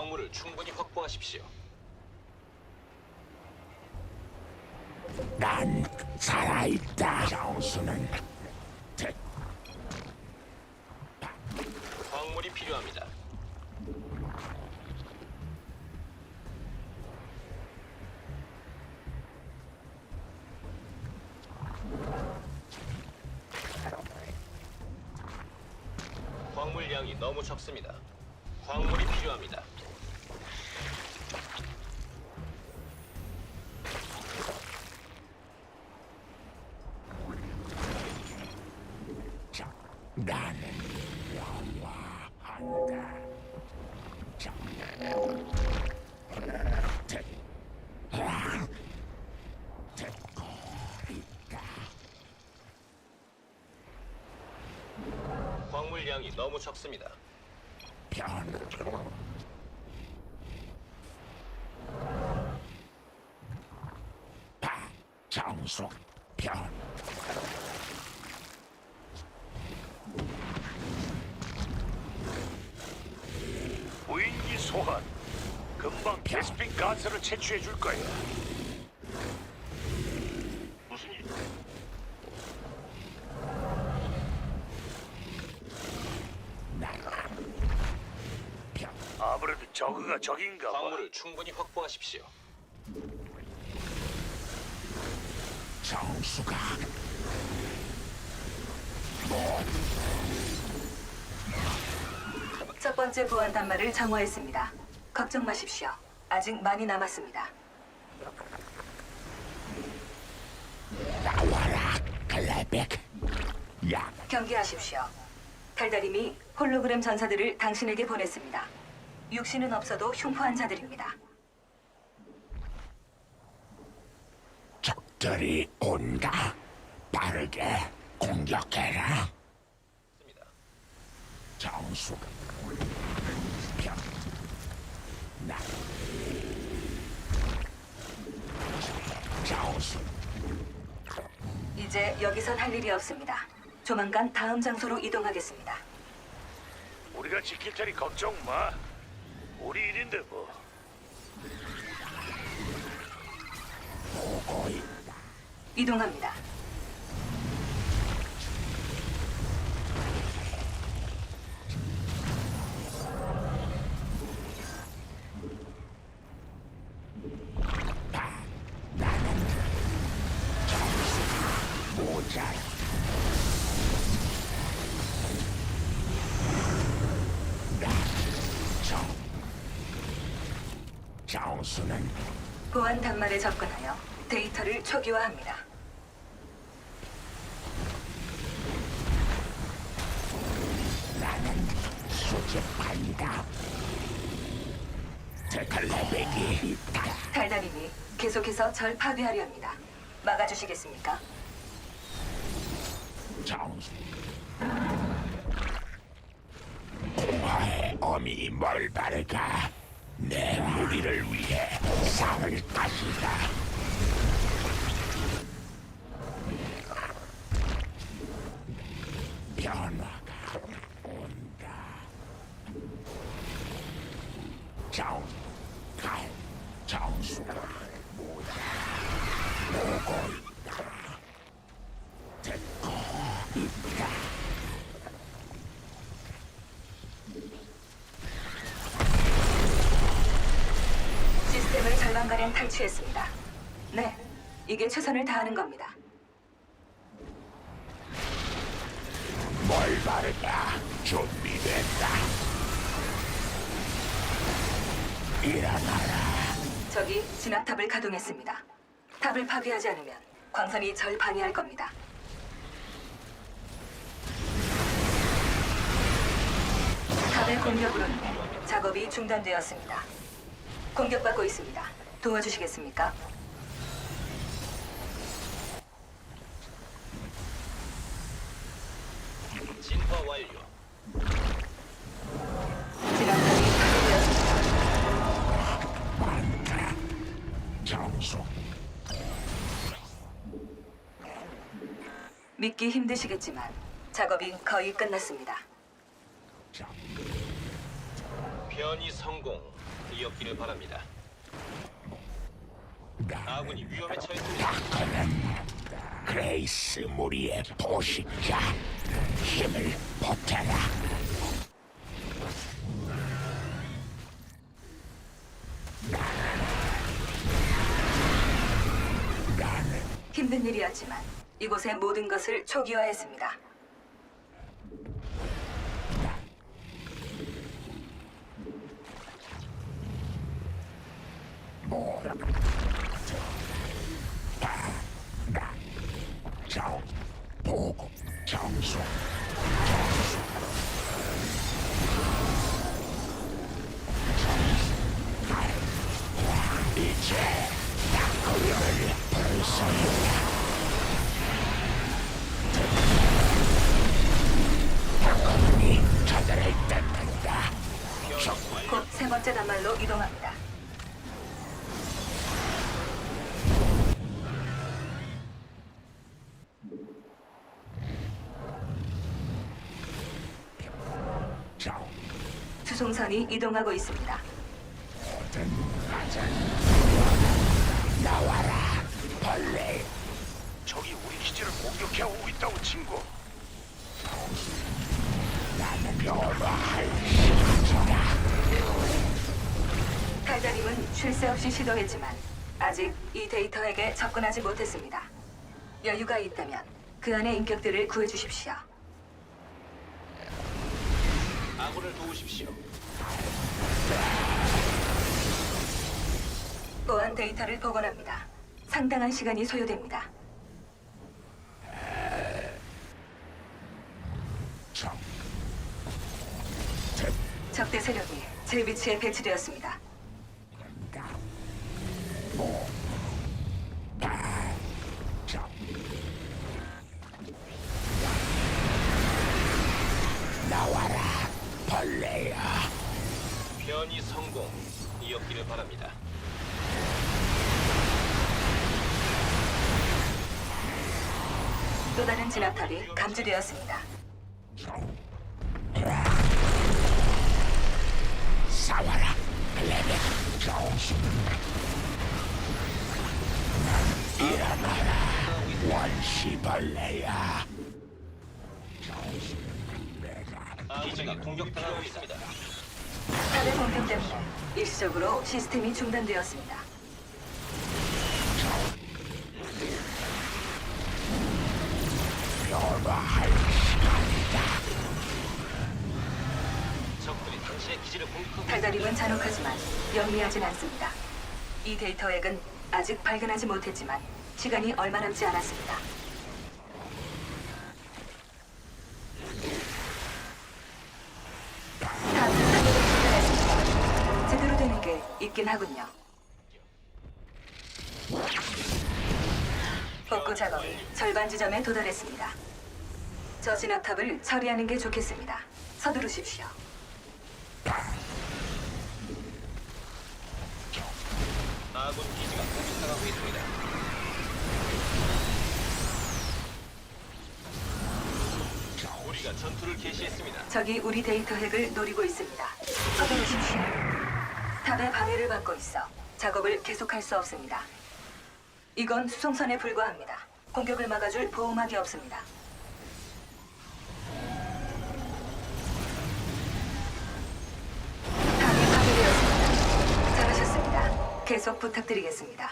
광물을 충분히 확보하십시오. 난 살아있다. 장수는 나는 영화한다. 듣고 있다. 광물량이 너무 적습니다. 변. 바, 정수, 변. 무인기 소환. 금방 베스핀 가스를 채취해 줄 거야. 무슨 일? 변. 아무래도 저그가 적인가 봐. 광물을 충분히 확보하십시오. 정수가 첫 번째 보안 단말을 정화했습니다. 걱정 마십시오. 아직 많이 남았습니다. 나와라, 클레백. 야, 경계하십시오. 달달임이 홀로그램 전사들을 당신에게 보냈습니다. 육신은 없어도 흉포한 자들입니다. 적들이 온다. 빠르게 공격해라. 정수가 변. 나. 정수. 이제 여기선 할 일이 없습니다. 조만간 다음 장소로 이동하겠습니다. 우리가 지킬 테니 걱정 마. 우리 일인데 뭐. 이동합니다. 수는 보안 단말에 접근하여 데이터를 초기화합니다. 나는 수집한다. 데칼레백이 있다. 달달임이 계속해서 절 파괴하려 합니다. 막아주시겠습니까? 정수. 공화의 어미 멀바르가 내 무리를 위해 싸울 것이다. 변화가 온다. 정, 갈, 정수가 모자 오고 있다. 듣고 있다. 시스템을 절반 가량 탈취했습니다. 네, 이게 최선을 다하는 겁니다. 멀바르가 준비됐다. 일어나라. 적이 진압탑을 가동했습니다. 탑을 파괴하지 않으면 광선이 절 방해할 겁니다. 탑의 공격으로는 작업이 중단되었습니다. 공격받고 있습니다. 도와주시겠습니까? 진화 완료. 파괴되었습니다. 믿기 힘드시겠지만 작업이 거의 끝났습니다. 정. 변이 성공. 이었기를 바랍니다. 아군이 위험에 처했습니다. 그레이스 무리의 포식자. 힘을 보태라. 나는 힘든 일이었지만 이곳의 모든 것을 초기화했습니다. 정. 보고 정수. 수송선이 이동하고 있습니다. 나와라, 벌레. 적이 우리 기지를 공격해 오고 있다고 친구. 나는 변화할. 달달임은 쉴 새 없이 시도했지만 아직 이 데이터에게 접근하지 못했습니다. 여유가 있다면 그 안의 인격들을 구해주십시오. 아군을 도우십시오. 보안 데이터를 복원합니다. 상당한 시간이 소요됩니다. 정. 적대 세력이 제 위치에 배치되었습니다. 변이 성공. 이었기를 바랍니다. 또 다른 진압탑이 감지되었습니다. 싸워라, 레벨 정신. 일어나라, 원시벌레야. 기지가 공격당하고 있습니다. 탑의 공격 때문에 일시적으로 시스템이 중단되었습니다. 변화할 시간이다. 적들이 당신의 기지를 공격하고 달달임은 잔혹하지만 영리하진 않습니다. 이 데이터 액은 아직 발견하지 못했지만 시간이 얼마 남지 않았습니다. 다음 타격을 중단했습니다. 제대로 되는 게 있긴 하군요. 복구 작업이 절반 지점에 도달했습니다. 저 진압탑을 처리하는 게 좋겠습니다. 서두르십시오. 아군 기지가 공격당하고 있습니다. 우리가 전투를 개시했습니다. 적이 우리 데이터 핵을 노리고 있습니다. 서두르십시오. 탑의 방해를 받고 있어 작업을 계속할 수 없습니다. 이건 수송선에 불과합니다. 공격을 막아줄 보호막이 없습니다. 탑이 파괴되었습니다. 잘하셨습니다. 계속 부탁드리겠습니다.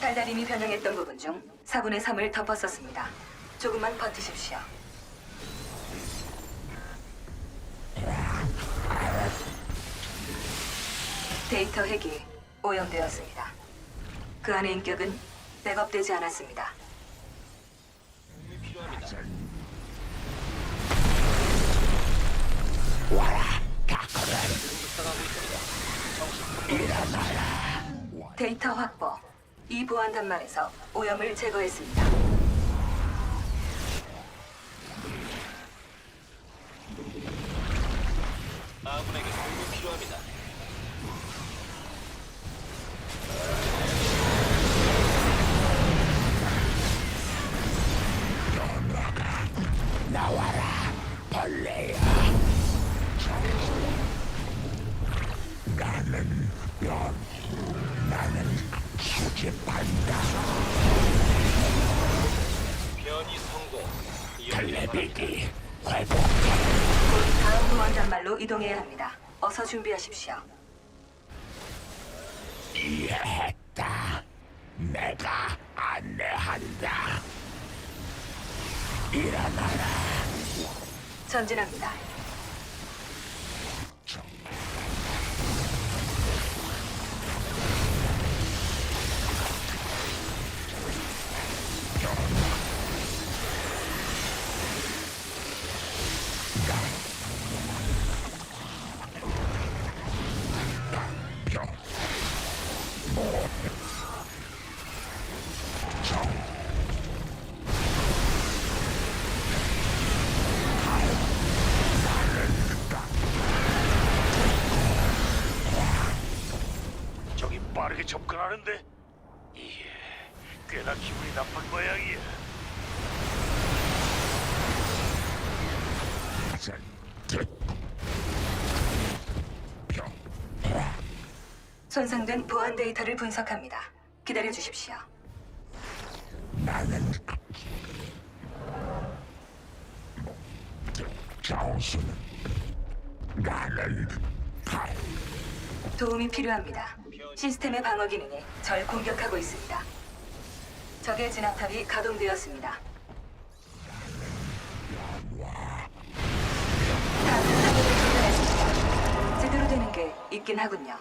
달달임이 변형했던 부분 중 4분의 3을 덮었었습니다. 조금만 버티십시오. 데이터 핵이 오염되었습니다. 그 안의 인격은 백업되지 않았습니다. 데이터 확보. 이 보안 단말에서 오염을 제거했습니다. 아군에게 도움이 필요합니다. 이동해야 합니다. 어서 준비하십시오. 이해했다 내가 안내한다 일어나라 전진합니다. 빠르게 접근하는데 이게 꽤나 기분이 나쁜 모양이야. 병 손상된 보안 데이터를 분석합니다. 기다려 주십시오. 나는 정수는 나는 갈 도움이 필요합니다. 시스템의 방어 기능이 절 공격하고 있습니다. 적의 진압탑이 가동되었습니다. 탑 사격을 중단했습니다. 제대로 되는 게 있긴 하군요.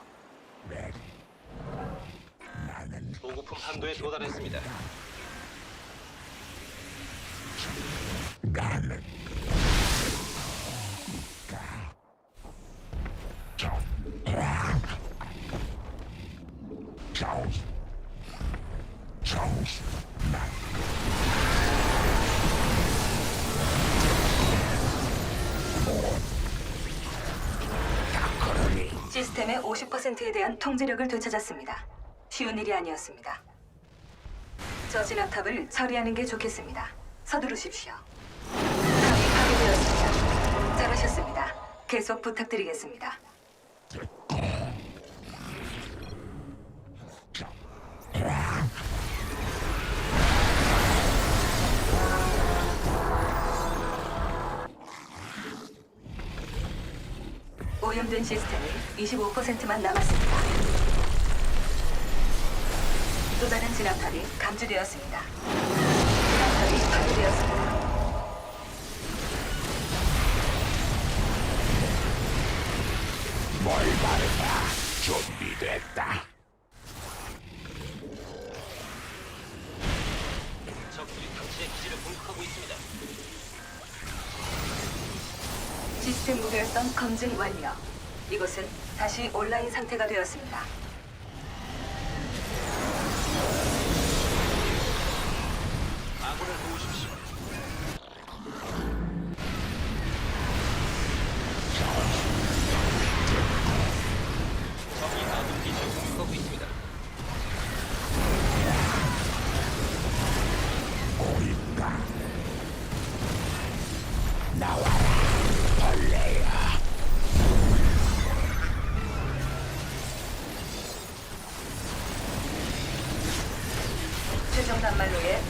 보급품 한도에 도달했습니다. 나는 시스템의 50%에 대한 통제력을 되찾았습니다. 쉬운 일이 아니었습니다. 저 진압탑을 처리하는 게 좋겠습니다. 서두르십시오. 탑이 파괴되었습니다. 잘하셨습니다. 계속 부탁드리겠습니다. 오염된 시스템이 25%만 남았습니다. 또 다른 진압탑이 감지되었습니다. 진압탑이 파괴되었습니다. 뭘 말해봐 준비됐다 시스템 무결성 검증 완료. 이곳은 다시 온라인 상태가 되었습니다.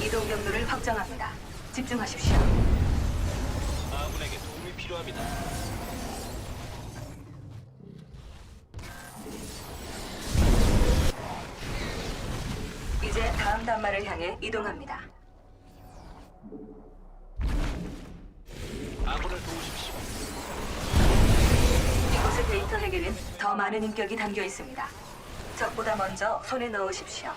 이동 경로를 확정합니다. 집중하십시오. 아군에게 도움이 필요합니다. 이제 다음 단말을 향해 이동합니다. 아군을 도우십시오. 이곳의 데이터 핵에는 더 많은 인격이 담겨 있습니다. 적보다 먼저 손에 넣으십시오.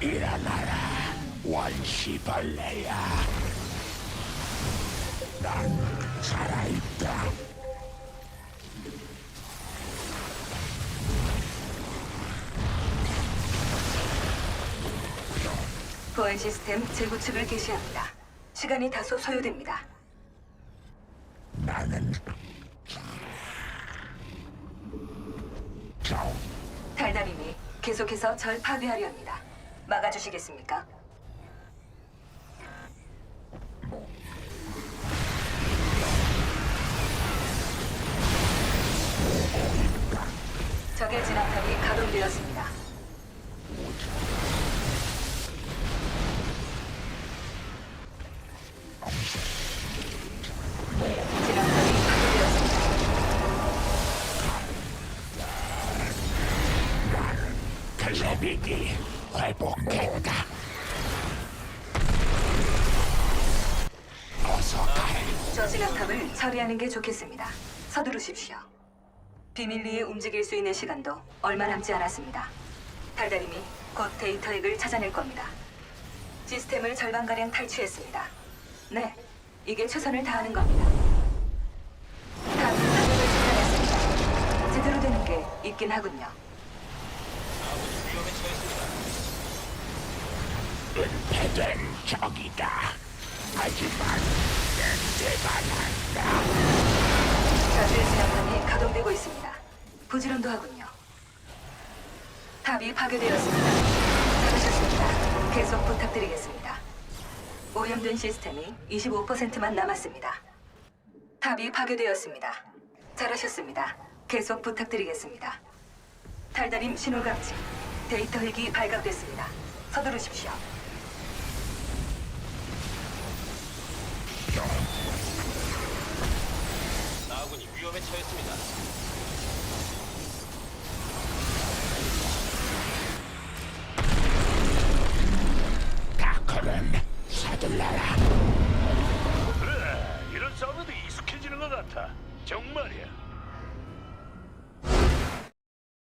일어나라 원시벌레야 난 살아있다 보안 시스템 재구축을 개시합니다. 시간이 다소 소요됩니다. 나는 저 달달임이 계속해서 절 파괴하려 합니다. 막아주시겠습니까? 적의 진압탑이 가동되었습니다. 클레빅이 회복했다 어서 가해 저 진압탑을 처리하는 게 좋겠습니다. 서두르십시오. 비밀리에 움직일 수 있는 시간도 얼마 남지 않았습니다. 달달임이 곧 데이터 핵을 찾아낼 겁니다. 시스템을 절반가량 탈취했습니다. 네, 이게 최선을 다하는 겁니다. 탑이 사격을 중단했습니다. 제대로 되는 게 있긴 하군요. 은폐된 적이다 하지만 냄새가 난다 자주의 진압탑이 가동되고 있습니다. 부지런도 하군요. 탑이 파괴되었습니다. 잘하셨습니다. 계속 부탁드리겠습니다. 오염된 시스템이 25%만 남았습니다. 탑이 파괴되었습니다. 잘하셨습니다. 계속 부탁드리겠습니다. 달달임 신호 감지. 데이터 핵이 발각됐습니다. 서두르십시오. 위험에 처했습니다. 다크는 서둘러라. 그래, 이런 싸움에도 익숙해지는 것 같아. 정말이야.